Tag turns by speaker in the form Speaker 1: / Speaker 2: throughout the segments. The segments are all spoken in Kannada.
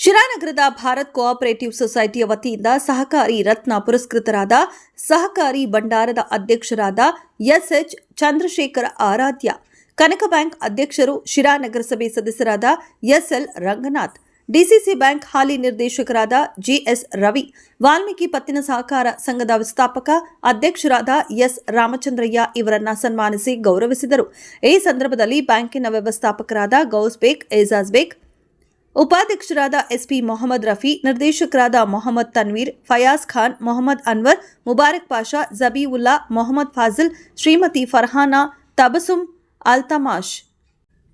Speaker 1: ಶಿರಾನಗರದ ಭಾರತ್ ಕೋಆಪರೇಟಿವ್ ಸೊಸೈಟಿಯ ವತಿಯಿಂದ ಸಹಕಾರಿ ರತ್ನ ಪುರಸ್ಕೃತರಾದ ಸಹಕಾರಿ ಭಂಡಾರದ ಅಧ್ಯಕ್ಷರಾದ ಎಸ್ಎಚ್ ಚಂದ್ರಶೇಖರ ಆರಾಧ್ಯ, ಕನಕ ಬ್ಯಾಂಕ್ ಅಧ್ಯಕ್ಷರು ಶಿರಾ ನಗರಸಭೆ ಸದಸ್ಯರಾದ ಎಸ್ಎಲ್ ರಂಗನಾಥ್, ಡಿಸಿಸಿ ಬ್ಯಾಂಕ್ ಹಾಲಿ ನಿರ್ದೇಶಕರಾದ ಜಿಎಸ್ ರವಿ, ವಾಲ್ಮೀಕಿ ಪತ್ತಿನ ಸಹಕಾರ ಸಂಘದ ವ್ಯವಸ್ಥಾಪಕ ಅಧ್ಯಕ್ಷರಾದ ಎಸ್ ರಾಮಚಂದ್ರಯ್ಯ ಇವರನ್ನ ಸನ್ಮಾನಿಸಿ ಗೌರವಿಸಿದರು. ಈ ಸಂದರ್ಭದಲ್ಲಿ ಬ್ಯಾಂಕಿನ ವ್ಯವಸ್ಥಾಪಕರಾದ ಗೌಸ್ಬೇಕ್ ಏಜಾಜ್ಬೇಕ್ ಉಪಾಧ್ಯಕ್ಷರಾದ ಎಸ್ಪಿ ಮೊಹಮ್ಮದ್ ರಫಿ, ನಿರ್ದೇಶಕರಾದ ಮೊಹಮ್ಮದ್ ತನ್ವೀರ್, ಫಯಾಜ್ ಖಾನ್, ಮೊಹಮ್ಮದ್ ಅನ್ವರ್, ಮುಬಾರಕ್ ಪಾಷಾ, ಜಬೀವುಲ್ಲಾ, ಮೊಹಮ್ಮದ್ ಫಾಜಿಲ್, ಶ್ರೀಮತಿ ಫರ್ಹಾನಾ, ತಬಸುಮ್ ಅಲ್ತಮಾಷ್.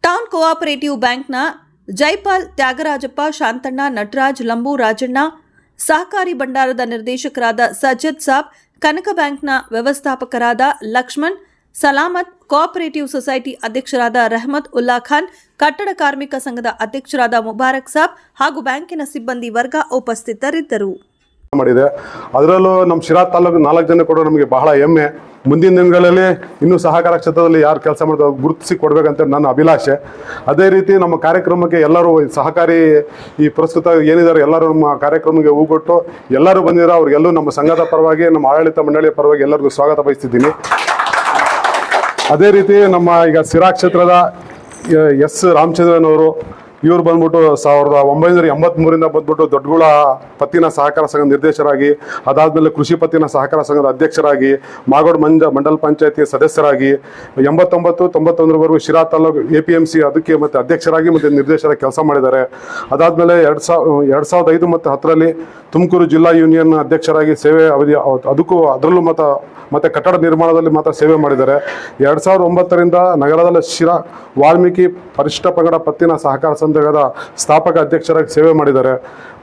Speaker 1: ಟೌನ್ ಕೋಆಪರೇಟಿವ್ ಬ್ಯಾಂಕ್ನ ಜೈಪಾಲ್ ತ್ಯಾಗರಾಜಪ್ಪ, ಶಾಂತಣ್ಣ, ನಟರಾಜ್, ಲಂಬು ರಾಜಣ್ಣ, ಸಹಕಾರಿ ಭಂಡಾರದ ನಿರ್ದೇಶಕರಾದ ಸಜ್ಜದ್ ಸಾಬ್, ಕನಕ ಬ್ಯಾಂಕ್ನ ವ್ಯವಸ್ಥಾಪಕರಾದ ಲಕ್ಷ್ಮಣ್ ಸಲಾಮತ್ ಕೋಆಪರೇಟಿವ್ ಸೊಸೈಟಿ ಅಧ್ಯಕ್ಷರಾದ ರೆಹಮತ್ ಉಲ್ಲಾ ಖಾನ್, ಕಟ್ಟಡ ಕಾರ್ಮಿಕ ಸಂಘದ ಅಧ್ಯಕ್ಷರಾದ ಮುಬಾರಕ್ ಸಾಬ್ ಹಾಗೂ ಬ್ಯಾಂಕಿನ ಸಿಬ್ಬಂದಿ ವರ್ಗ ಉಪಸ್ಥಿತರಿದ್ದರು.
Speaker 2: ಮಾಡಿದೆ. ಅದರಲ್ಲೂ ನಮ್ಮ ಶಿರಾ ತಾಲೂಕು ನಾಲ್ಕು ಜನ ಕೂಡ ನಮಗೆ ಬಹಳ ಹೆಮ್ಮೆ. ಮುಂದಿನ ದಿನಗಳಲ್ಲಿ ಇನ್ನೂ ಸಹಕಾರ ಕ್ಷೇತ್ರದಲ್ಲಿ ಯಾರು ಕೆಲಸ ಮಾಡೋದು ಗುರುತಿಸಿ ಕೊಡಬೇಕಂತ ನನ್ನ ಅಭಿಲಾಷೆ. ಅದೇ ರೀತಿ ನಮ್ಮ ಕಾರ್ಯಕ್ರಮಕ್ಕೆ ಎಲ್ಲರೂ ಸಹಕಾರಿ ಈ ಪ್ರಸ್ತುತ ಏನಿದ್ದಾರೆ ಎಲ್ಲರೂ ನಮ್ಮ ಕಾರ್ಯಕ್ರಮಕ್ಕೆ ಹೂಗೊಟ್ಟು ಎಲ್ಲರೂ ಬಂದಿರೋ ಅವ್ರಿಗೆಲ್ಲೂ ನಮ್ಮ ಸಂಘದ ಪರವಾಗಿ, ನಮ್ಮ ಆಡಳಿತ ಮಂಡಳಿಯ ಪರವಾಗಿ ಎಲ್ಲರಿಗೂ ಸ್ವಾಗತ ಬಯಸ್ತಿದ್ದೀನಿ. ಅದೇ ರೀತಿ ನಮ್ಮ ಈಗ ಸಿರಾ ಕ್ಷೇತ್ರದ ಎಸ್ ರಾಮಚಂದ್ರನ್ ಅವರು ಇವರು ಬಂದ್ಬಿಟ್ಟು ಸಾವಿರದ ಒಂಬೈನೂರ ಎಂಬತ್ಮೂರಿಂದ ಬಂದ್ಬಿಟ್ಟು ದೊಡ್ಡಗುಳ ಪತ್ತಿನ ಸಹಕಾರ ಸಂಘ ನಿರ್ದೇಶರಾಗಿ, ಅದಾದಮೇಲೆ ಕೃಷಿ ಪತ್ತಿನ ಸಹಕಾರ ಸಂಘದ ಅಧ್ಯಕ್ಷರಾಗಿ, ಮಾಗೋಡ್ ಮಂಜ ಮಂಡಲ ಪಂಚಾಯತಿ ಸದಸ್ಯರಾಗಿ, ಎಂಬತ್ತೊಂಬತ್ತು, ತೊಂಬತ್ತೊಂದರವರೆಗೂ Sira taluk A P M C ಅದಕ್ಕೆ ಮತ್ತು ಅಧ್ಯಕ್ಷರಾಗಿ ಮತ್ತು ನಿರ್ದೇಶರಾಗಿ ಕೆಲಸ ಮಾಡಿದ್ದಾರೆ. ಅದಾದಮೇಲೆ ಎರಡು ಸಾವಿರ ಎರಡು ಸಾವಿರದ ಐದು ಮತ್ತು ಹತ್ತರಲ್ಲಿ ತುಮಕೂರು ಜಿಲ್ಲಾ ಯೂನಿಯನ್ ಅಧ್ಯಕ್ಷರಾಗಿ ಸೇವೆ ಅವಧಿ ಅದಕ್ಕೂ ಅದರಲ್ಲೂ ಮತ್ತು ಮತ್ತು ಕಟ್ಟಡ ನಿರ್ಮಾಣದಲ್ಲಿ ಮಾತ್ರ ಸೇವೆ ಮಾಡಿದ್ದಾರೆ. ಎರಡು ಸಾವಿರದ ಒಂಬತ್ತರಿಂದ ನಗರದಲ್ಲಿ ಶಿರಾ ವಾಲ್ಮೀಕಿ ಪರಿಶಿಷ್ಟ ಪಂಗಡ ಪತ್ತಿನ ಸಹಕಾರ ಸಂಘದ ಸ್ಥಾಪಕ ಅಧ್ಯಕ್ಷರಾಗಿ ಸೇವೆ ಮಾಡಿದ್ದಾರೆ.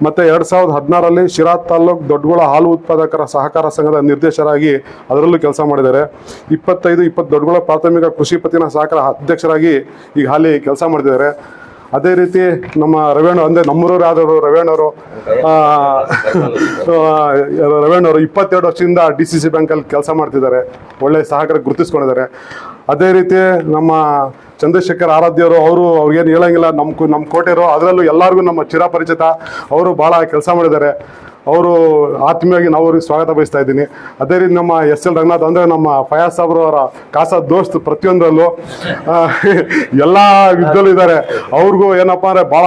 Speaker 2: ಮತ್ತು ಎರಡು ಸಾವಿರದ ಹದಿನಾರರಲ್ಲಿ ಶಿರಾ ತಾಲೂಕ್ ದೊಡ್ಡಗುಳ ಹಾಲು ಉತ್ಪಾದಕರ ಸಹಕಾರ ಸಂಘದ ನಿರ್ದೇಶಕರಾಗಿ ಅದರಲ್ಲೂ ಕೆಲಸ ಮಾಡಿದ್ದಾರೆ. ಇಪ್ಪತ್ತೈದು ಇಪ್ಪತ್ತು ದೊಡ್ಡಗುಳ ಪ್ರಾಥಮಿಕ ಕೃಷಿ ಪತ್ತಿನ ಸಹಕಾರ ಅಧ್ಯಕ್ಷರಾಗಿ ಈಗ ಹಾಲಿ ಕೆಲಸ ಮಾಡಿದ್ದಾರೆ ಅದೇ ರೀತಿ ನಮ್ಮ ರವೇಣ ಅಂದರೆ ನಮ್ಮೂರವ್ರು ಆದವರು ರವೇಣವರು ರವೇಣವರು ಇಪ್ಪತ್ತೆರಡು ವರ್ಷದಿಂದ ಡಿ ಸಿ ಸಿ ಬ್ಯಾಂಕಲ್ಲಿ ಕೆಲಸ ಮಾಡ್ತಿದ್ದಾರೆ, ಒಳ್ಳೆ ಸಹಕಾರ ಗುರುತಿಸ್ಕೊಂಡಿದ್ದಾರೆ. ಅದೇ ರೀತಿ ನಮ್ಮ ಚಂದ್ರಶೇಖರ್ ಆರಾಧ್ಯವರು ಅವರು ಅವ್ರಿಗೇನು ಹೇಳಂಗಿಲ್ಲ ನಮ್ಮ ನಮ್ಮ ಕೋಟೆಯವರು, ಅದರಲ್ಲೂ ಎಲ್ಲರಿಗೂ ನಮ್ಮ ಚಿರಪರಿಚಿತ, ಅವರು ಭಾಳ ಕೆಲಸ ಮಾಡಿದ್ದಾರೆ. ಅವರು ಆತ್ಮೀಯವಾಗಿ ನಾವು ಅವ್ರಿಗೆ ಸ್ವಾಗತ ಬಯಸ್ತಾ ಇದ್ದೀನಿ. ಅದೇ ರೀತಿ ನಮ್ಮ ಎಸ್ ಎಲ್ ರಂಗನಾಥ್ ಅಂದರೆ ನಮ್ಮ ಫಯಾಜ್ ಸಾಬ್ರು ಅವರ ಕಾಸ ದೋಸ್ತ್ ಪ್ರತಿಯೊಂದರಲ್ಲೂ ಎಲ್ಲ ಇದ್ದಲ್ಲೂ ಇದ್ದಾರೆ. ಅವ್ರಿಗೂ ಏನಪ್ಪ ಅಂದರೆ ಭಾಳ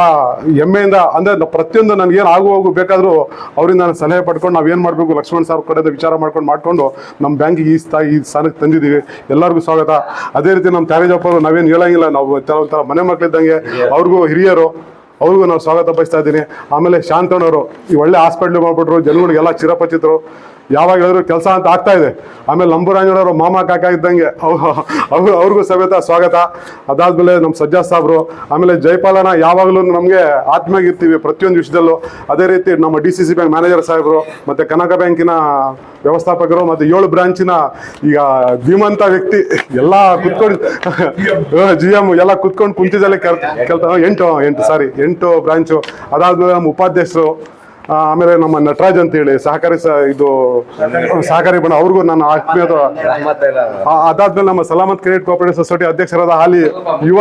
Speaker 2: ಹೆಮ್ಮೆಯಿಂದ ಅಂದರೆ ಪ್ರತಿಯೊಂದು ನನಗೇನು ಆಗು ಹೋಗು ಬೇಕಾದರೂ ಅವರಿಂದ ನಾನು ಸಲಹೆ ಪಡ್ಕೊಂಡು ನಾವು ಏನು ಮಾಡಬೇಕು ಲಕ್ಷ್ಮಣ್ ಸಾರ್ ಕಡೆಯಿಂದ ವಿಚಾರ ಮಾಡ್ಕೊಂಡು ಮಾಡಿಕೊಂಡು ನಮ್ಮ ಬ್ಯಾಂಕಿಗೆ ಈ ಸ್ಥಾಯಿ ಈ ಸ್ಥಾನಕ್ಕೆ ತಂದಿದ್ದೀವಿ. ಎಲ್ಲರಿಗೂ ಸ್ವಾಗತ. ಅದೇ ರೀತಿ ನಮ್ಮ ತ್ಯಾಗೇಜಪ್ಪ ಅವರು ನಾವೇನು ಹೇಳಂಗಿಲ್ಲ ನಾವು ಒಂಥರ ಮನೆ ಮಕ್ಕಳಿದ್ದಂಗೆ ಅವ್ರಿಗೂ ಹಿರಿಯರು ಅವ್ರಿಗೂ ನಾವು ಸ್ವಾಗತ ಬಯಸ್ತಾ ಇದ್ದೀನಿ. ಆಮೇಲೆ ಶಾಂತಣ್ಣವರು ಈ ಒಳ್ಳೆ ಹಾಸ್ಪಿಟ್ಲ್ ಮಾಡ್ಬಿಟ್ರು ಜನಗಳಿಗೆಲ್ಲ ಚಿರಪರಿಚಿತರು. ಯಾವಾಗ ಹೇಳಿದ್ರು ಕೆಲಸ ಅಂತ ಆಗ್ತಾ ಇದೆ. ಆಮೇಲೆ ನಂಬುರಾಂಜನವರು ಮಾಮ ಕಾಕ ಇದ್ದಂಗೆ ಅವ್ರು ಅವ್ರು ಅವ್ರಿಗೂ ಸಮೇತ ಸ್ವಾಗತ. ಅದಾದ್ಮೇಲೆ ನಮ್ಮ ಸಜ್ಜಾ ಸಾಬ್ರು ಆಮೇಲೆ ಜೈಪಾಲನ ಯಾವಾಗಲೂ ನಮಗೆ ಆತ್ಮೀಯಾಗಿರ್ತೀವಿ ಪ್ರತಿಯೊಂದು ವಿಷಯದಲ್ಲೂ. ಅದೇ ರೀತಿ ನಮ್ಮ D C C bank manager ಸಾಹೇಬರು ಮತ್ತು ಕನಕ ಬ್ಯಾಂಕಿನ ವ್ಯವಸ್ಥಾಪಕರು ಮತ್ತು ಏಳು ಬ್ರಾಂಚಿನ ಈಗ ಧೀಮಂತ ವ್ಯಕ್ತಿ ಎಲ್ಲ ಕುತ್ಕೊಂಡು ಜಿ ಎಂ ಎಲ್ಲ ಕುತ್ಕೊಂಡು ಕುಂತಿದ್ದಲ್ಲೇ ಕೆಲ್ ಕೆಲ್ತ ಎಂಟು ಎಂಟು ಸಾರಿ ಎಂಟು ಬ್ರಾಂಚು. ಅದಾದ್ಮೇಲೆ ನಮ್ಮ ಉಪಾಧ್ಯಕ್ಷರು ಆಮೇಲೆ ನಮ್ಮ ನಟರಾಜ್ ಅಂತೇಳಿ ಸಹಕಾರಿ ಇದು ಸಹಕಾರಿ ಬಣ್ಣ ಅವ್ರಿಗೂ ನನ್ನ ಆತ್ಮೀಯದ ಆ, ಅದಾದ್ಮೇಲೆ ನಮ್ಮ ಸಲಾಮತ್ ಕ್ರೆಡಿಟ್ ಕೋಆಪರೇಟಿವ್ ಸೊಸೈಟಿ ಅಧ್ಯಕ್ಷರಾದ ಹಾಲಿ ಯುವ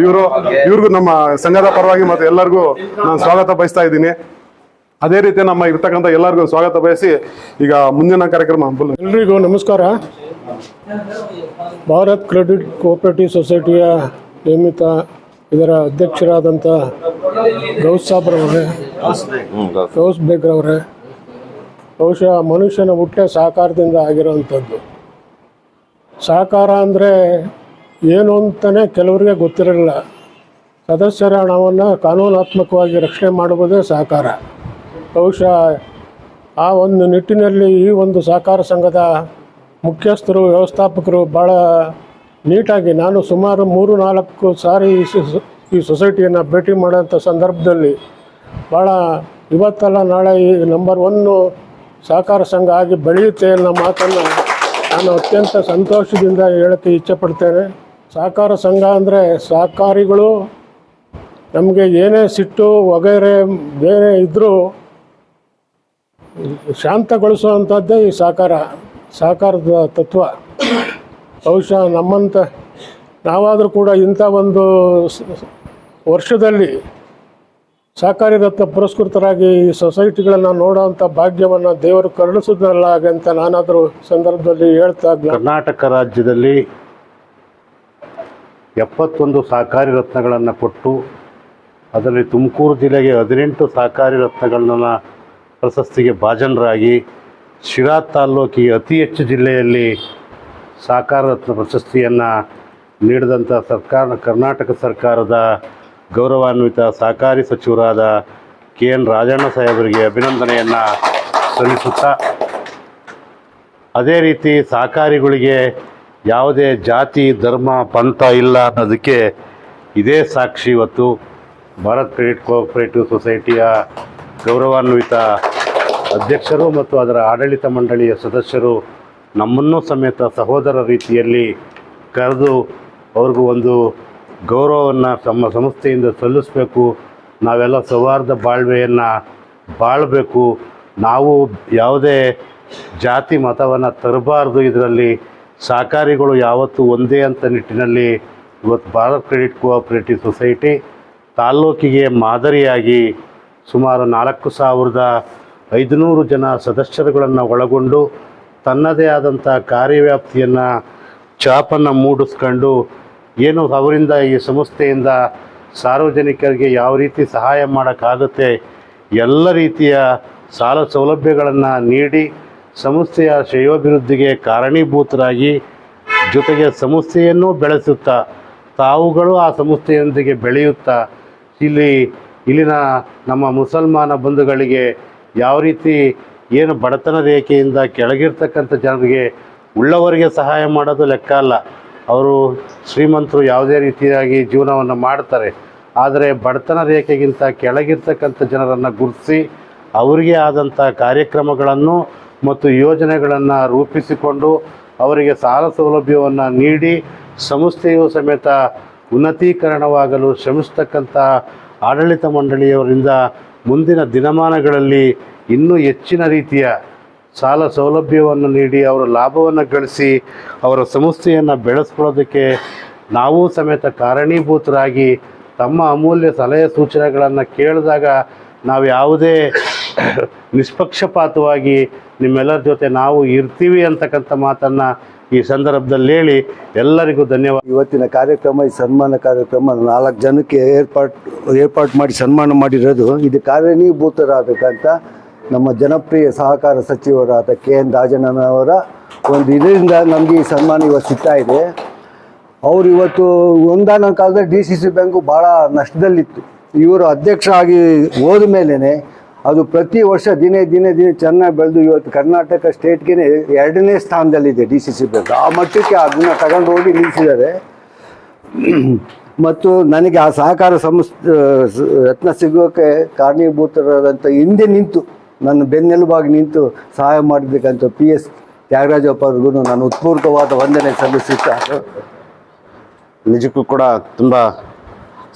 Speaker 2: ಇವರು ಇವ್ರಿಗೂ ನಮ್ಮ ಸಂಘದ ಪರವಾಗಿ ಮತ್ತೆ ಎಲ್ಲರಿಗೂ ನಾನು ಸ್ವಾಗತ ಬಯಸ್ತಾ ಇದ್ದೀನಿ. ಅದೇ ರೀತಿ ನಮ್ಮ ಇರ್ತಕ್ಕಂಥ ಎಲ್ಲರಿಗೂ ಸ್ವಾಗತ ಬಯಸಿ ಈಗ ಮುಂದಿನ ಕಾರ್ಯಕ್ರಮ
Speaker 3: ಎಲ್ರಿಗೂ ನಮಸ್ಕಾರ. ಭಾರತ್ ಕ್ರೆಡಿಟ್ ಕೋಆಪರೇಟಿವ್ ಸೊಸೈಟಿಯ ನೇಮಿತ ಇದರ ಅಧ್ಯಕ್ಷರಾದಂಥ ಗೌಸ್ ಸಾಬ್ರವರೇ, ಗೌಸ್ ಬೇಗ್ರವರೇ, ಬಹುಶಃ ಮನುಷ್ಯನ ಹುಟ್ಟೆ ಸಹಕಾರದಿಂದ ಆಗಿರೋವಂಥದ್ದು ಸಹಕಾರ ಅಂದರೆ ಏನು ಅಂತಲೇ ಕೆಲವರಿಗೆ ಗೊತ್ತಿರಲಿಲ್ಲ. ಸದಸ್ಯರ ಹಣವನ್ನು ಕಾನೂನಾತ್ಮಕವಾಗಿ ರಕ್ಷಣೆ ಮಾಡುವುದೇ ಸಹಕಾರ ಬಹುಶಃ ಆ ಒಂದು ನಿಟ್ಟಿನಲ್ಲಿ ಈ ಒಂದು ಸಹಕಾರ ಸಂಘದ ಮುಖ್ಯಸ್ಥರು, ವ್ಯವಸ್ಥಾಪಕರು ಭಾಳ ನೀಟಾಗಿ ನಾನು ಸುಮಾರು ಮೂರು ನಾಲ್ಕು ಸಾರಿ ಈ ಸೊಸ- ಸೊಸೈಟಿಯನ್ನು ಭೇಟಿ ಮಾಡೋಂಥ ಸಂದರ್ಭದಲ್ಲಿ ಭಾಳ ಇವತ್ತಲ್ಲ ನಾಳೆ ಈ ನಂಬರ್ ಒನ್ನು ಸಹಕಾರ ಸಂಘ ಆಗಿ ಬೆಳೆಯುತ್ತೆ ಅನ್ನೋ ಮಾತನ್ನು ನಾನು ಅತ್ಯಂತ ಸಂತೋಷದಿಂದ ಹೇಳೋಕ್ಕೆ ಇಚ್ಛೆಪಡ್ತೇನೆ. ಸಹಕಾರ ಸಂಘ ಅಂದರೆ ಸಹಕಾರಿಗಳು ನಮಗೆ ಏನೇ ಸಿಟ್ಟು ವಗೈರೆ ಬೇರೆ ಇದ್ದರೂ ಶಾಂತಗೊಳಿಸುವಂಥದ್ದೇ ಈ ಸಹಕಾರ, ಸಹಕಾರದ ತತ್ವ. ಬಹುಶಃ ನಮ್ಮಂಥ ನಾವಾದರೂ ಕೂಡ ಇಂಥ ಒಂದು ವರ್ಷದಲ್ಲಿ ಸಹಕಾರಿ ರತ್ನ ಪುರಸ್ಕೃತರಾಗಿ ಈ ಸೊಸೈಟಿಗಳನ್ನು ನೋಡೋವಂಥ ಭಾಗ್ಯವನ್ನು ದೇವರು ಕರುಣಿಸಿದ್ರಲ್ಲ ಹಾಗಂತ ನಾನಾದರೂ ಸಂದರ್ಭದಲ್ಲಿ ಹೇಳ್ತಾ
Speaker 4: ಕರ್ನಾಟಕ ರಾಜ್ಯದಲ್ಲಿ ಎಪ್ಪತ್ತೊಂದು ಸಹಕಾರಿ ರತ್ನಗಳನ್ನು ಕೊಟ್ಟು ಅದರಲ್ಲಿ ತುಮಕೂರು ಜಿಲ್ಲೆಗೆ ಹದಿನೆಂಟು ಸಹಕಾರಿ ರತ್ನಗಳನ್ನ ಪ್ರಶಸ್ತಿಗೆ ಭಾಜನರಾಗಿ ಶಿರಾ ತಾಲೂಕಿಗೆ ಅತಿ ಹೆಚ್ಚು ಜಿಲ್ಲೆಯಲ್ಲಿ ಸಹಕಾರ ರತ್ನ ಪ್ರಶಸ್ತಿಯನ್ನು ನೀಡಿದಂಥ ಸರ್ಕಾರ ಕರ್ನಾಟಕ ಸರ್ಕಾರದ ಗೌರವಾನ್ವಿತ ಸಹಕಾರಿ ಸಚಿವರಾದ ಕೆ ಎನ್ ರಾಜಣ್ಣ ಸಾಹೇಬರಿಗೆ ಅಭಿನಂದನೆಯನ್ನು ಸಲ್ಲಿಸುತ್ತಾ, ಅದೇ ರೀತಿ ಸಹಕಾರಿಗಳಿಗೆ ಯಾವುದೇ ಜಾತಿ, ಧರ್ಮ, ಪಂಥ ಇಲ್ಲ ಅನ್ನೋದಕ್ಕೆ ಇದೇ ಸಾಕ್ಷಿ ಇವತ್ತು ಭಾರತ್ ಕ್ರೆಡಿಟ್ ಕೋಆಪರೇಟಿವ್ ಸೊಸೈಟಿಯ ಗೌರವಾನ್ವಿತ ಅಧ್ಯಕ್ಷರು ಮತ್ತು ಅದರ ಆಡಳಿತ ಮಂಡಳಿಯ ಸದಸ್ಯರು ನಮ್ಮನ್ನೂ ಸಮೇತ ಸಹೋದರ ರೀತಿಯಲ್ಲಿ ಕರೆದು ಅವ್ರಿಗೂ ಒಂದು ಗೌರವವನ್ನು ತಮ್ಮ ಸಂಸ್ಥೆಯಿಂದ ಸಲ್ಲಿಸಬೇಕು. ನಾವೆಲ್ಲ ಸೌಹಾರ್ದ ಬಾಳ್ವೆಯನ್ನು ಬಾಳಬೇಕು. ನಾವು ಯಾವುದೇ ಜಾತಿ ಮತವನ್ನು ತರಬಾರ್ದು ಇದರಲ್ಲಿ. ಸಹಕಾರಿಗಳು ಯಾವತ್ತೂ ಒಂದೇ ಅಂತ ನಿಟ್ಟಿನಲ್ಲಿ ಇವತ್ತು ಭಾರತ್ ಕ್ರೆಡಿಟ್ ಕೋಆಪರೇಟಿವ್ ಸೊಸೈಟಿ ತಾಲ್ಲೂಕಿಗೆ ಮಾದರಿಯಾಗಿ ಸುಮಾರು ನಾಲ್ಕು ಸಾವಿರದ ಐದುನೂರು ಜನ ಸದಸ್ಯರುಗಳನ್ನು ಒಳಗೊಂಡು ತನ್ನದೇ ಆದಂಥ ಕಾರ್ಯವ್ಯಾಪ್ತಿಯನ್ನು ಚಾಪನ್ನು ಮೂಡಿಸ್ಕೊಂಡು ಏನು ಅವರಿಂದ ಈ ಸಂಸ್ಥೆಯಿಂದ ಸಾರ್ವಜನಿಕರಿಗೆ ಯಾವ ರೀತಿ ಸಹಾಯ ಮಾಡೋಕ್ಕಾಗುತ್ತೆ, ಎಲ್ಲ ರೀತಿಯ ಸಾಲ ಸೌಲಭ್ಯಗಳನ್ನು ನೀಡಿ ಸಂಸ್ಥೆಯ ಶ್ರೇಯೋಭಿವೃದ್ಧಿಗೆ ಕಾರಣೀಭೂತರಾಗಿ ಜೊತೆಗೆ ಸಂಸ್ಥೆಯನ್ನು ಬೆಳೆಸುತ್ತಾ, ತಾವುಗಳು ಆ ಸಂಸ್ಥೆಯೊಂದಿಗೆ ಬೆಳೆಯುತ್ತಾ, ಇಲ್ಲಿ, ಇಲ್ಲಿನ ನಮ್ಮ ಮುಸಲ್ಮಾನ ಬಂಧುಗಳಿಗೆ ಯಾವ ರೀತಿ ಏನು ಬಡತನ ರೇಖೆಯಿಂದ ಕೆಳಗಿರ್ತಕ್ಕಂಥ ಜನರಿಗೆ ಉಳ್ಳವರಿಗೆ ಸಹಾಯ ಮಾಡೋದು ಲೆಕ್ಕ ಅಲ್ಲ. ಅವರು ಶ್ರೀಮಂತರು ಯಾವುದೇ ರೀತಿಯಾಗಿ ಜೀವನವನ್ನು ಮಾಡ್ತಾರೆ. ಆದರೆ ಬಡತನ ರೇಖೆಗಿಂತ ಕೆಳಗಿರ್ತಕ್ಕಂಥ ಜನರನ್ನು ಗುರುತಿಸಿ ಅವರಿಗೆ ಆದಂಥ ಕಾರ್ಯಕ್ರಮಗಳನ್ನು ಮತ್ತು ಯೋಜನೆಗಳನ್ನು ರೂಪಿಸಿಕೊಂಡು ಅವರಿಗೆ ಸಾಲ ಸೌಲಭ್ಯವನ್ನು ನೀಡಿ ಸಂಸ್ಥೆಯು ಸಮೇತ ಉನ್ನತೀಕರಣವಾಗಲು ಶ್ರಮಿಸ್ತಕ್ಕಂಥ ಆಡಳಿತ ಮಂಡಳಿಯವರಿಂದ ಮುಂದಿನ ದಿನಮಾನಗಳಲ್ಲಿ ಇನ್ನೂ ಹೆಚ್ಚಿನ ರೀತಿಯ ಸಾಲ ಸೌಲಭ್ಯವನ್ನು ನೀಡಿ ಅವರ ಲಾಭವನ್ನು ಗಳಿಸಿ ಅವರ ಸಂಸ್ಥೆಯನ್ನು ಬೆಳೆಸ್ಕೊಳ್ಳೋದಕ್ಕೆ ನಾವು ಸಮೇತ ಕಾರಣೀಭೂತರಾಗಿ ತಮ್ಮ ಅಮೂಲ್ಯ ಸಲಹೆ ಸೂಚನೆಗಳನ್ನು ಕೇಳಿದಾಗ ನಾವು ಯಾವುದೇ ನಿಷ್ಪಕ್ಷಪಾತವಾಗಿ ನಿಮ್ಮೆಲ್ಲರ ಜೊತೆ ನಾವು ಇರ್ತೀವಿ ಅಂತಕ್ಕಂಥ ಮಾತನ್ನು ಈ ಸಂದರ್ಭದಲ್ಲಿ ಹೇಳಿ ಎಲ್ಲರಿಗೂ ಧನ್ಯವಾದ.
Speaker 5: ಇವತ್ತಿನ ಕಾರ್ಯಕ್ರಮ, ಈ ಸನ್ಮಾನ ಕಾರ್ಯಕ್ರಮ ನಾಲ್ಕು ಜನಕ್ಕೆ ಏರ್ಪಾಟ್ ಏರ್ಪಾಟ್ ಮಾಡಿ ಸನ್ಮಾನ ಮಾಡಿರೋದು, ಇದು ಕಾರಣೀಭೂತರಾಗಬೇಕಂತ ನಮ್ಮ ಜನಪ್ರಿಯ ಸಹಕಾರ ಸಚಿವರಾದ ಕೆ ಎನ್ ರಾಜಣ್ಣನವರ ಒಂದು ಇದರಿಂದ ನಮಗೆ ಈ ಸನ್ಮಾನ ಇವತ್ತು ಸಿಗ್ತಾ ಇದೆ. ಅವರು ಇವತ್ತು ಒಂದಾನ ಕಾಲದಲ್ಲಿ ಡಿ ಸಿ ಸಿ ಬ್ಯಾಂಕು ಭಾಳ ನಷ್ಟದಲ್ಲಿತ್ತು. ಇವರು ಅಧ್ಯಕ್ಷರಾಗಿ ಹೋದ ಮೇಲೇ ಅದು ಪ್ರತಿ ವರ್ಷ ದಿನೇ ದಿನೇ ದಿನೇ ಚೆನ್ನಾಗಿ ಬೆಳೆದು ಇವತ್ತು ಕರ್ನಾಟಕ ಸ್ಟೇಟ್ಗೆ ಎರಡನೇ ಸ್ಥಾನದಲ್ಲಿದೆ ಡಿ ಸಿ ಸಿ ಬ್ಯಾಂಕ್. ಆ ಮಟ್ಟಕ್ಕೆ ಅದನ್ನು ತಗೊಂಡು ಹೋಗಿ ನಿಲ್ಲಿಸಿದ್ದಾರೆ. ಮತ್ತು ನನಗೆ ಆ ಸಹಕಾರ ಸಂಸ್ಥೆ ರತ್ನ ಸಿಗೋಕ್ಕೆ ಕಾರಣೀಭೂತರಾದಂಥ ಹಿಂದೆ ನಿಂತು ನನ್ನ ಬೆನ್ನೆಲುಬಾಗಿ ನಿಂತು ಸಹಾಯ ಮಾಡಬೇಕಂತ ಪಿ ಎಸ್ ತ್ಯಾಗರಾಜಪ್ಪ ಅವ್ರಿಗೂ ನಾನು ಉತ್ಪೂರ್ತವಾದ ವಂದನೆ ಸಲ್ಲಿಸುತ್ತಾ
Speaker 6: ನಿಜಕ್ಕೂ ಕೂಡ ತುಂಬ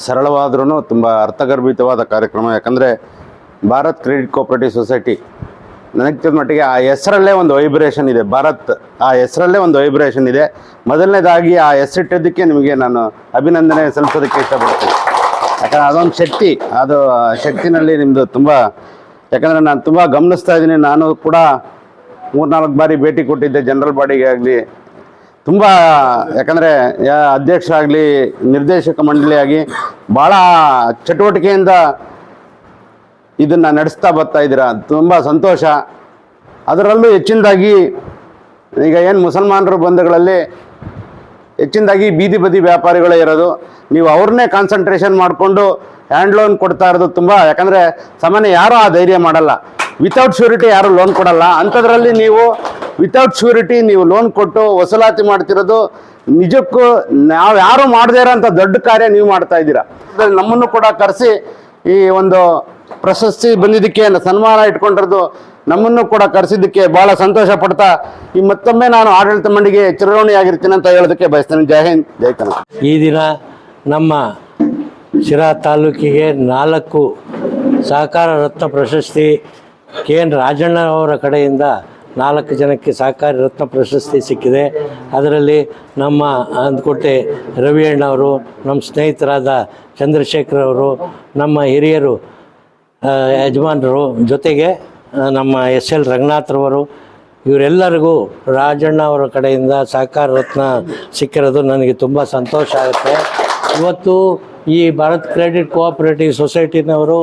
Speaker 6: ಸರಳವಾದ್ರೂ ತುಂಬ ಅರ್ಥಗರ್ಭಿತವಾದ ಕಾರ್ಯಕ್ರಮ. ಯಾಕಂದರೆ ಭಾರತ್ ಕ್ರೆಡಿಟ್ ಕೋಆಪರೇಟಿವ್ ಸೊಸೈಟಿ, ನನಗೆ ತಿಳಿದ ಮಟ್ಟಿಗೆ ಆ ಹೆಸರಲ್ಲೇ ಒಂದು ವೈಬ್ರೇಷನ್ ಇದೆ. ಭಾರತ್, ಆ ಹೆಸರಲ್ಲೇ ಒಂದು ವೈಬ್ರೇಷನ್ ಇದೆ. ಮೊದಲನೇದಾಗಿ ಆ ಹೆಸರಿಟ್ಟಿದ್ದಕ್ಕೆ ನಿಮಗೆ ನಾನು ಅಭಿನಂದನೆ ಸಲ್ಲಿಸೋದಕ್ಕೆ ಇಷ್ಟಪಡ್ತೀನಿ. ಯಾಕಂದರೆ ಅದೊಂದು ಶಕ್ತಿ. ಅದು ಶಕ್ತಿನಲ್ಲಿ ನಿಮ್ಮದು ತುಂಬ ಯಾಕಂದರೆ ನಾನು ತುಂಬ ಗಮನಿಸ್ತಾ ಇದ್ದೀನಿ. ನಾನು ಕೂಡ ಮೂರ್ನಾಲ್ಕು ಬಾರಿ ಭೇಟಿ ಕೊಟ್ಟಿದ್ದೆ ಜನರಲ್ ಬಾಡಿಗೆ ಆಗಲಿ. ತುಂಬ ಯಾಕಂದರೆ ಅಧ್ಯಕ್ಷ ಆಗಲಿ, ನಿರ್ದೇಶಕ ಮಂಡಳಿ ಆಗಿ ಭಾಳ ಚಟುವಟಿಕೆಯಿಂದ ಇದನ್ನು ನಡೆಸ್ತಾ ಬರ್ತಾ ಇದ್ದೀರಾ. ತುಂಬ ಸಂತೋಷ. ಅದರಲ್ಲೂ ಹೆಚ್ಚಿನದಾಗಿ ಈಗ ಏನು ಮುಸಲ್ಮಾನರು ಬಂಧುಗಳಲ್ಲಿ ಹೆಚ್ಚಿನದಾಗಿ ಬೀದಿ ಬದಿ ವ್ಯಾಪಾರಿಗಳೇ ಇರೋದು. ನೀವು ಅವ್ರನ್ನೇ ಕಾನ್ಸಂಟ್ರೇಷನ್ ಮಾಡಿಕೊಂಡು ಹ್ಯಾಂಡ್ ಲೋನ್ ಕೊಡ್ತಾ ಇರೋದು ತುಂಬ, ಯಾಕಂದರೆ ಸಾಮಾನ್ಯ ಯಾರೂ ಆ ಧೈರ್ಯ ಮಾಡಲ್ಲ. ವಿತೌಟ್ ಶ್ಯೂರಿಟಿ ಯಾರು ಲೋನ್ ಕೊಡಲ್ಲ. ಅಂಥದ್ರಲ್ಲಿ ನೀವು ವಿತೌಟ್ ಶ್ಯೂರಿಟಿ ನೀವು ಲೋನ್ ಕೊಟ್ಟು ವಸೂಲಾತಿ ಮಾಡ್ತಿರೋದು ನಿಜಕ್ಕೂ ನಾವು ಯಾರು ಮಾಡದೇ ಇರೋಂಥ ದೊಡ್ಡ ಕಾರ್ಯ ನೀವು ಮಾಡ್ತಾ ಇದ್ದೀರಾ. ನಮ್ಮನ್ನು ಕೂಡ ಕರೆಸಿ ಈ ಒಂದು ಪ್ರಶಸ್ತಿ ಬಂದಿದ್ದಕ್ಕೆ ಸನ್ಮಾನ ಇಟ್ಕೊಂಡಿರೋದು ನಮ್ಮನ್ನು ಕೂಡ ಕರೆಸಿದ್ದಕ್ಕೆ ಬಹಳ ಸಂತೋಷ ಪಡ್ತಾ ಈ ಮತ್ತೊಮ್ಮೆ ನಾನು ಆಡಳಿತ ಮಂಡಿಗೆ ಚಿರಋಣಿಯಾಗಿರ್ತೀನಿ ಅಂತ ಹೇಳೋದಕ್ಕೆ ಬಯಸ್ತೇನೆ. ಜೈ ಹಿಂದ್, ಜೈ ಕನ್ನಡ
Speaker 7: ಈ ದಿನ ನಮ್ಮ ಶಿರಾ ತಾಲೂಕಿಗೆ ನಾಲ್ಕು ಸಹಕಾರ ರತ್ನ ಪ್ರಶಸ್ತಿ, ಕೆ ಎನ್ ರಾಜಣ್ಣ ಅವರ ಕಡೆಯಿಂದ ನಾಲ್ಕು ಜನಕ್ಕೆ ಸಹಕಾರಿ ರತ್ನ ಪ್ರಶಸ್ತಿ ಸಿಕ್ಕಿದೆ. ಅದರಲ್ಲಿ ನಮ್ಮ ಅಂದ್ಕೋಟೆ ರವಿ ಅಣ್ಣವರು ನಮ್ಮ ಸ್ನೇಹಿತರಾದ ಚಂದ್ರಶೇಖರ್ ಅವರು, ನಮ್ಮ ಹಿರಿಯರು ಯಜಮಾನರು ಜೊತೆಗೆ ನಮ್ಮ ಎಸ್ ಎಲ್ ರಂಗನಾಥ್ರವರು ಇವರೆಲ್ಲರಿಗೂ ರಾಜಣ್ಣ ಅವರ ಕಡೆಯಿಂದ ಸಹಕಾರ ರತ್ನ ಸಿಕ್ಕಿರೋದು ನನಗೆ ತುಂಬ ಸಂತೋಷ ಆಗುತ್ತೆ. ಇವತ್ತು ಈ ಭಾರತ್ ಕ್ರೆಡಿಟ್ ಕೋಆಪರೇಟಿವ್ ಸೊಸೈಟಿನವರು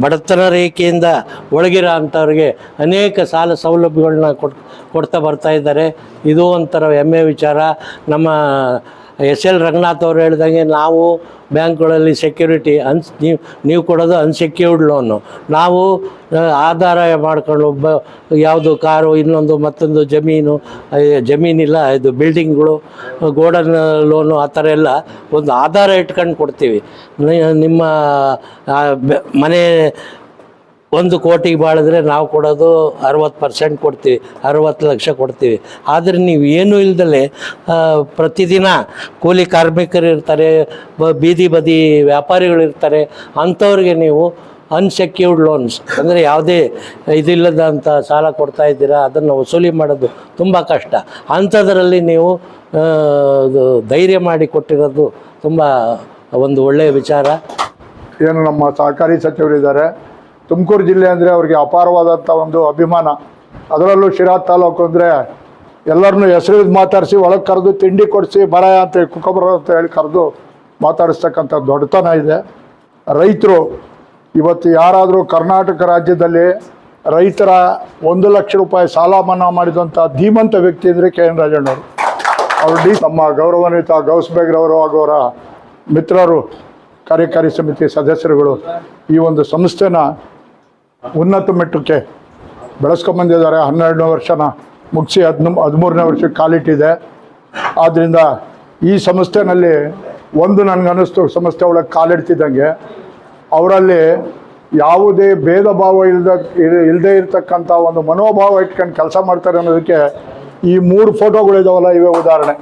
Speaker 7: ಬಡತನ ರೇಖೆಯಿಂದ ಒಳಗಿರೋ ಅಂಥವ್ರಿಗೆ ಅನೇಕ ಸಾಲ ಸೌಲಭ್ಯಗಳನ್ನ ಕೊಡ್ ಕೊಡ್ತಾ ಬರ್ತಾ ಇದ್ದಾರೆ. ಇದು ಒಂಥರ ಹೆಮ್ಮೆ ವಿಚಾರ. ನಮ್ಮ ಎಸ್ ಎಲ್ ರಂಗನಾಥ್ ಅವರು ಹೇಳ್ದಂಗೆ ನಾವು ಬ್ಯಾಂಕ್ಗಳಲ್ಲಿ ಸೆಕ್ಯೂರಿಟಿ ಅನ್ಸ್ ನೀವು ನೀವು ಕೊಡೋದು ಅನ್ಸೆಕ್ಯೂರ್ಡ್ ಲೋನು ನಾವು ಆಧಾರ ಮಾಡ್ಕೊಂಡು ಬ, ಯಾವುದು ಕಾರು, ಇನ್ನೊಂದು ಮತ್ತೊಂದು ಜಮೀನು ಜಮೀನಿಲ್ಲ, ಇದು ಬಿಲ್ಡಿಂಗ್ಗಳು, ಗೋಡನ್ ಲೋನು ಆ ಥರ ಎಲ್ಲ ಒಂದು ಆಧಾರ ಇಟ್ಕೊಂಡು ಕೊಡ್ತೀವಿ. ನಿಮ್ಮ ಮನೆ ಒಂದು ಕೋಟಿಗೆ ಬಾಳಿದ್ರೆ ನಾವು ಕೊಡೋದು ಅರವತ್ತು ಪರ್ಸೆಂಟ್ ಕೊಡ್ತೀವಿ, ಅರವತ್ತು ಲಕ್ಷ ಕೊಡ್ತೀವಿ. ಆದರೆ ನೀವು ಏನೂ ಇಲ್ದಲೆ ಪ್ರತಿದಿನ ಕೂಲಿ ಕಾರ್ಮಿಕರು ಇರ್ತಾರೆ, ಬ- ಬೀದಿ ಬದಿ ವ್ಯಾಪಾರಿಗಳಿರ್ತಾರೆ ಅಂಥವ್ರಿಗೆ ನೀವು ಅನ್ಸೆಕ್ಯೂರ್ಡ್ ಲೋನ್ಸ್ ಅಂದರೆ ಯಾವುದೇ ಇದಿಲ್ಲದಂಥ ಸಾಲ ಕೊಡ್ತಾ ಇದ್ದೀರಾ, ಅದನ್ನು ವಸೂಲಿ ಮಾಡೋದು ತುಂಬ ಕಷ್ಟ. ಅಂಥದ್ರಲ್ಲಿ ನೀವು ಧೈರ್ಯ ಮಾಡಿ ಕೊಟ್ಟಿರೋದು ತುಂಬ ಒಂದು ಒಳ್ಳೆಯ ವಿಚಾರ.
Speaker 8: ಏನು ನಮ್ಮ ಸಹಕಾರಿ ಸಚಿವರಿದ್ದಾರೆ ತುಮಕೂರು ಜಿಲ್ಲೆ ಅಂದರೆ ಅವ್ರಿಗೆ ಅಪಾರವಾದಂಥ ಒಂದು ಅಭಿಮಾನ. ಅದರಲ್ಲೂ ಶಿರಾ ತಾಲೂಕು ಅಂದರೆ ಎಲ್ಲರನ್ನೂ ಹೆಸರು ಮಾತಾಡಿಸಿ, ಒಳಗೆ ಕರೆದು ತಿಂಡಿ ಕೊಡಿಸಿ ಬರ ಅಂತ ಕುಕ್ಕಬರ ಅಂತ ಹೇಳಿ ಕರೆದು ಮಾತಾಡಿಸ್ತಕ್ಕಂಥ ದೊಡ್ಡತನ ಇದೆ. ರೈತರು, ಇವತ್ತು ಯಾರಾದರೂ ಕರ್ನಾಟಕ ರಾಜ್ಯದಲ್ಲಿ ರೈತರ ಒಂದು ಲಕ್ಷ ರೂಪಾಯಿ ಸಾಲ ಮನ್ನಾ ಮಾಡಿದಂಥ ಧೀಮಂತ ವ್ಯಕ್ತಿ ಅಂದರೆ ಕೆ ಎನ್ ರಾಜಣ್ಣವರು. ಅವರು ಡಿ ನಮ್ಮ ಗೌರವಾನ್ವಿತ ಗೌಸ್ ಬೇಗ್ರವರು ಹಾಗೂ ಅವರ ಮಿತ್ರರು, ಕಾರ್ಯಕಾರಿ ಸಮಿತಿ ಸದಸ್ಯರುಗಳು ಈ ಒಂದು ಸಂಸ್ಥೆನ ಉನ್ನತ ಮಟ್ಟಕ್ಕೆ ಬೆಳೆಸ್ಕೊಂಬಂದಿದ್ದಾರೆ ಹನ್ನೆರಡನೇ ವರ್ಷನ ಮುಗಿಸಿ ಹದಿನ ಹದಿಮೂರನೇ ವರ್ಷಕ್ಕೆ ಕಾಲಿಟ್ಟಿದೆ. ಆದ್ದರಿಂದ ಈ ಸಂಸ್ಥೆನಲ್ಲಿ ಒಂದು ನನಗನ್ನಿಸ್ತು, ಸಂಸ್ಥೆ ಒಳಗೆ ಕಾಲಿಡ್ತಿದ್ದಂಗೆ. ಅವರಲ್ಲಿ ಯಾವುದೇ ಭೇದ ಭಾವ ಇಲ್ದ ಇಲ್ಲದೆ ಇರತಕ್ಕಂಥ ಒಂದು ಮನೋಭಾವ ಇಟ್ಕೊಂಡು ಕೆಲಸ ಮಾಡ್ತಾರೆ ಅನ್ನೋದಕ್ಕೆ ಈ ಮೂರು ಫೋಟೋಗಳಿದಾವಲ್ಲ ಇವೆ ಉದಾಹರಣೆ.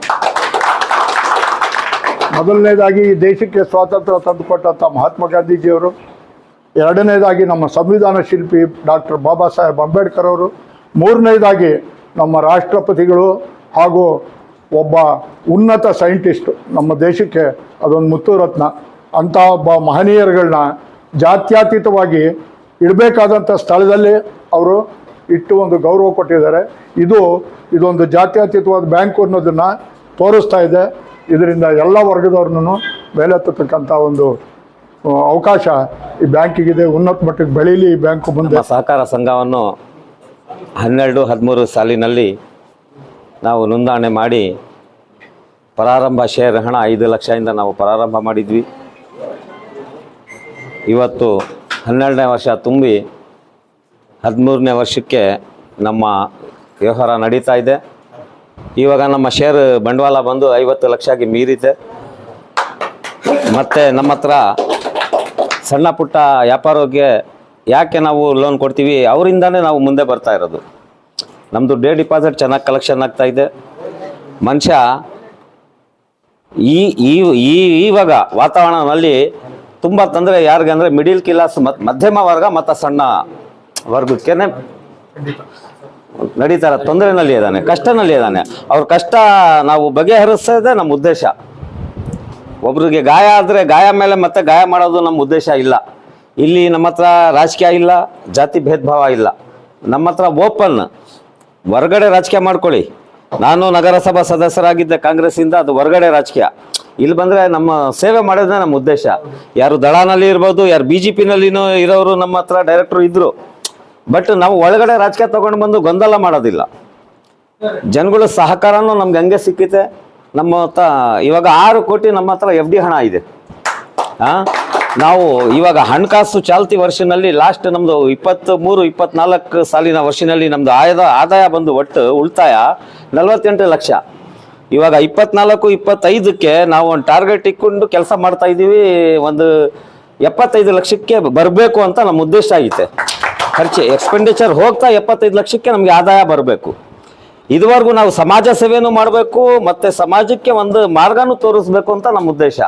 Speaker 8: ಮೊದಲನೇದಾಗಿ ಈ ದೇಶಕ್ಕೆ ಸ್ವಾತಂತ್ರ್ಯ ತಂದುಕೊಟ್ಟಂಥ ಮಹಾತ್ಮ ಗಾಂಧೀಜಿಯವರು ಎರಡನೇದಾಗಿ ನಮ್ಮ ಸಂವಿಧಾನ ಶಿಲ್ಪಿ ಡಾಕ್ಟರ್ ಬಾಬಾ ಸಾಹೇಬ್ ಅಂಬೇಡ್ಕರ್ ಅವರು, ಮೂರನೇದಾಗಿ ನಮ್ಮ ರಾಷ್ಟ್ರಪತಿಗಳು ಹಾಗೂ ಒಬ್ಬ ಉನ್ನತ ಸೈಂಟಿಸ್ಟ್ ನಮ್ಮ ದೇಶಕ್ಕೆ ಅದೊಂದು ಮುತ್ತು ರತ್ನ ಅಂಥ ಒಬ್ಬ ಮಹನೀಯರುಗಳನ್ನ ಜಾತ್ಯತೀತವಾಗಿ ಇಡಬೇಕಾದಂಥ ಸ್ಥಳದಲ್ಲಿ ಅವರು ಇಟ್ಟು ಒಂದು ಗೌರವ ಕೊಟ್ಟಿದ್ದಾರೆ. ಇದು, ಇದೊಂದು ಜಾತ್ಯತೀತವಾದ ಬ್ಯಾಂಕು ಅನ್ನೋದನ್ನು ತೋರಿಸ್ತಾ ಇದೆ. ಇದರಿಂದ ಎಲ್ಲ ವರ್ಗದವ್ರನ್ನೂ ಮೇಲೆತ್ತತಕ್ಕಂಥ ಒಂದು ಅವಕಾಶ ಈ ಬ್ಯಾಂಕಿಗಿದೆ. ಉನ್ನತ ಮಟ್ಟಕ್ಕೆ ಬೆಳೀಲಿ ಈ ಬ್ಯಾಂಕು ಮುಂದೆ.
Speaker 9: ಸಹಕಾರ ಸಂಘವನ್ನು ಹನ್ನೆರಡು, ಹದಿಮೂರು ಸಾಲಿನಲ್ಲಿ ನಾವು ನೋಂದಣಿ ಮಾಡಿ ಪ್ರಾರಂಭ ಶೇರ್ ಹಣ ಐದು ಲಕ್ಷದಿಂದ ನಾವು ಪ್ರಾರಂಭ ಮಾಡಿದ್ವಿ. ಇವತ್ತು ಹನ್ನೆರಡನೇ ವರ್ಷ ತುಂಬಿ ಹದಿಮೂರನೇ ವರ್ಷಕ್ಕೆ ನಮ್ಮ ವ್ಯವಹಾರ ನಡೀತಾ ಇದೆ. ಇವಾಗ ನಮ್ಮ ಶೇರ್ ಬಂಡವಾಳ ಬಂದು ಐವತ್ತು ಲಕ್ಷಕ್ಕೆ ಮೀರಿದೆ. ಮತ್ತು ನಮ್ಮ ಹತ್ರ ಸಣ್ಣ ಪುಟ್ಟ ವ್ಯಾಪಾರಕ್ಕೆ ಯಾಕೆ ನಾವು ಲೋನ್ ಕೊಡ್ತೀವಿ? ಅವರಿಂದಾನೇ ನಾವು ಮುಂದೆ ಬರ್ತಾ ಇರೋದು. ನಮ್ಮದು ಡೇ ಡಿಪಾಸಿಟ್ ಚೆನ್ನಾಗಿ ಕಲೆಕ್ಷನ್ ಆಗ್ತಾ ಇದೆ. ಮನುಷ್ಯ ಈ ಈ ಈ, ಇವಾಗ ವಾತಾವರಣದಲ್ಲಿ ತುಂಬ ತೊಂದರೆ. ಯಾರಿಗೆ ಅಂದರೆ ಮಿಡಿಲ್ ಕ್ಲಾಸ್ ಮತ್ತು ಮಧ್ಯಮ ವರ್ಗ ಮತ್ತು ಸಣ್ಣ ವರ್ಗಕ್ಕೇನೆ ನಡೀತಾರ ತೊಂದರೆನಲ್ಲಿ ಇದ್ದಾನೆ ಕಷ್ಟನಲ್ಲಿ ಇದ್ದಾನೆ ಅವ್ರ ಕಷ್ಟ ನಾವು ಬಗೆಹರಿಸೋದೇ ನಮ್ಮ ಉದ್ದೇಶ. ಒಬ್ರಿಗೆ ಗಾಯ ಆದರೆ ಗಾಯ ಮೇಲೆ ಮತ್ತೆ ಗಾಯ ಮಾಡೋದು ನಮ್ಮ ಉದ್ದೇಶ ಇಲ್ಲ. ಇಲ್ಲಿ ನಮ್ಮ ಹತ್ರ ರಾಜಕೀಯ ಇಲ್ಲ, ಜಾತಿ ಭೇದ ಭಾವ ಇಲ್ಲ. ನಮ್ಮ ಹತ್ರ ಓಪನ್. ಹೊರಗಡೆ ರಾಜಕೀಯ ಮಾಡ್ಕೊಳ್ಳಿ. ನಾನು ನಗರಸಭಾ ಸದಸ್ಯರಾಗಿದ್ದೆ ಕಾಂಗ್ರೆಸ್ಸಿಂದ ಅದು ಹೊರಗಡೆ ರಾಜಕೀಯ. ಇಲ್ಲಿ ಬಂದರೆ ನಮ್ಮ ಸೇವೆ ಮಾಡೋದೇ ನಮ್ಮ ಉದ್ದೇಶ. ಯಾರು ದಳನಲ್ಲಿ ಇರ್ಬೋದು, ಯಾರು ಬಿ ಜೆ ಪಿನಲ್ಲಿನೂ ಇರೋರು ನಮ್ಮ ಹತ್ರ ಡೈರೆಕ್ಟ್ರು ಇದ್ದರು ಬಟ್ ನಾವು ಒಳಗಡೆ ರಾಜಕೀಯ ತಗೊಂಡು ಬಂದು ಗೊಂದಲ ಮಾಡೋದಿಲ್ಲ. ಜನಗಳ ಸಹಕಾರನೂ ನಮ್ಗೆ ಹಂಗೆ ಸಿಕ್ಕಿದೆ ನಮ್ಮ ಇವಾಗ ಆರು ಕೋಟಿ ನಮ್ಮ ಹತ್ರ ಎಫ್ ಡಿ ಹಣ ಇದೆ. ಹಾ ನಾವು ಇವಾಗ ಹಣಕಾಸು ಚಾಲ್ತಿ ವರ್ಷನಲ್ಲಿ ಲಾಸ್ಟ್ ನಮ್ಮದು ಇಪ್ಪತ್ತ್ ಮೂರು ಇಪ್ಪತ್ನಾಲ್ಕು ಸಾಲಿನ ವರ್ಷನಲ್ಲಿ ನಮ್ದು ಆಯದ, ಆದಾಯ ಬಂದು ಒಟ್ಟು ಉಳಿತಾಯ ನಲವತ್ತೆಂಟು ಲಕ್ಷ. ಇವಾಗ ಇಪ್ಪತ್ನಾಲ್ಕು, ಇಪ್ಪತ್ತೈದಕ್ಕೆ ನಾವು ಒಂದು ಟಾರ್ಗೆಟ್ ಇಕ್ಕೊಂಡು ಕೆಲಸ ಮಾಡ್ತಾ ಇದ್ದೀವಿ. ಒಂದು ಎಪ್ಪತ್ತೈದು ಲಕ್ಷಕ್ಕೆ ಬರಬೇಕು ಅಂತ ನಮ್ಮ ಉದ್ದೇಶ ಐತೆ ಖರ್ಚು ಎಕ್ಸ್ಪೆಂಡಿಚರ್ ಹೋಗ್ತಾ ಎಪ್ಪತ್ತೈದು ಲಕ್ಷಕ್ಕೆ ನಮಗೆ ಆದಾಯ ಬರಬೇಕು. ಇದುವರೆಗೂ ನಾವು ಸಮಾಜ ಸೇವೆನೂ ಮಾಡಬೇಕು ಮತ್ತೆ ಸಮಾಜಕ್ಕೆ ಒಂದು ಮಾರ್ಗನೂ ತೋರಿಸ್ಬೇಕು ಅಂತ ನಮ್ಮ ಉದ್ದೇಶ.